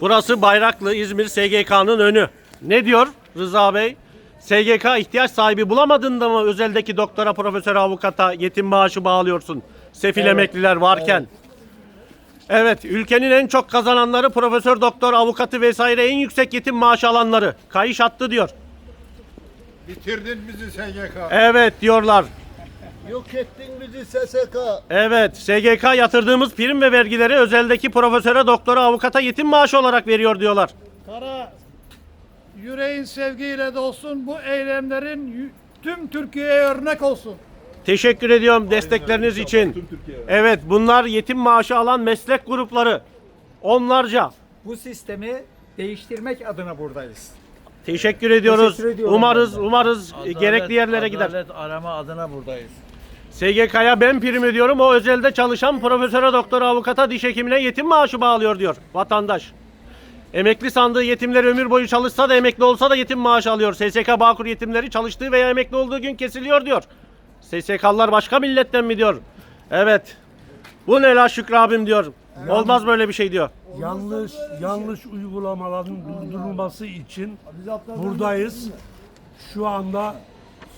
Burası Bayraklı İzmir SGK'nın önü. Ne diyor Rıza Bey? SGK ihtiyaç sahibi bulamadığında mı özeldeki doktora, profesör, avukata yetim maaşı bağlıyorsun? Sefil emekliler varken. Evet. ülkenin en çok kazananları profesör, doktor, avukatı vesaire en yüksek yetim maaşı alanları. Kayış attı diyor. Bitirdin bizi SGK. Evet diyorlar. Yok ettin bizi SSK. Evet, SGK yatırdığımız prim ve vergileri özeldeki profesöre, doktora, avukata yetim maaşı olarak veriyor diyorlar. Kara yüreğin sevgiyle dolsun. Bu eylemlerin tüm Türkiye'ye örnek olsun. Teşekkür ediyorum destekleriniz için. Evet, bunlar yetim maaşı alan meslek grupları. Onlarca. Bu sistemi değiştirmek adına buradayız. Teşekkür ediyoruz. Teşekkür umarız, umarız gerekli yerlere gider. Adalet arama adına buradayız. SGK'ya ben prim ödüyorum. O özelde çalışan profesöre, doktora, avukata, diş hekimine yetim maaşı bağlıyor diyor vatandaş. Emekli sandığı yetimler ömür boyu çalışsa da emekli olsa da yetim maaşı alıyor. SSK Bağkur yetimleri çalıştığı veya emekli olduğu gün kesiliyor diyor. SSK'lılar başka milletten mi diyor? Evet. Bu ne la Şükrü abim diyor. Olmaz böyle bir şey diyor. yanlış yanlış uygulamaların durdurulması için buradayız. Şu anda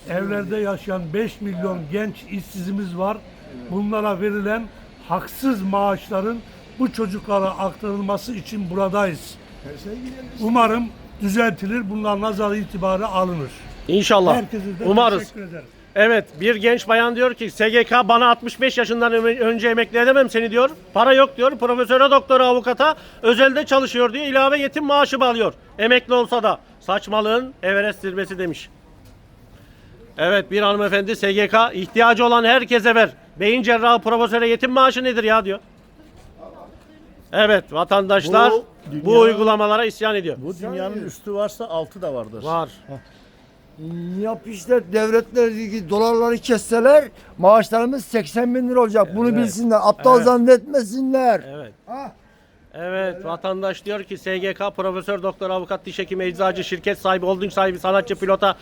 evlerde yaşayan 5 milyon genç işsizimiz var. Bunlara verilen haksız maaşların bu çocuklara aktarılması için buradayız. Umarım düzeltilir. Bunlar nazar itibarı alınır. İnşallah. Herkese de Umarız. teşekkür ederim. Evet bir genç bayan diyor ki SGK bana 65 yaşından ö- önce emekli edemem seni diyor. Para yok diyor. Profesöre, doktora, avukata özelde çalışıyor diyor. İlave yetim maaşı bağlıyor. Emekli olsa da. Saçmalığın Everest zirvesi demiş. Evet bir hanımefendi SGK ihtiyacı olan herkese ver. Beyin cerrahı profesöre yetim maaşı nedir ya diyor. Evet vatandaşlar bu, Bu dünya- uygulamalara isyan ediyor. Bu dünyanın üstü varsa altı da vardır. Var. Yap işte devletler dolarları kesseler maaşlarımız 80 bin lira olacak. Bunu bilsinler. Aptal Evet. zannetmesinler. Evet. Evet vatandaş diyor ki SGK profesör doktor avukat diş hekimi eczacı şirket sahibi holding sahibi sanatçı pilota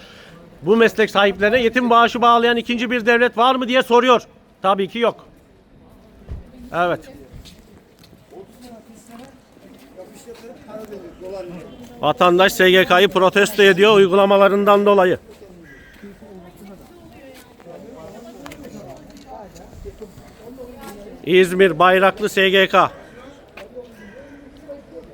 bu meslek sahiplerine yetim bağışı bağlayan ikinci bir devlet var mı diye soruyor. Tabii ki yok. Evet. Vatandaş SGK'yı protesto ediyor uygulamalarından dolayı. İzmir Bayraklı SGK.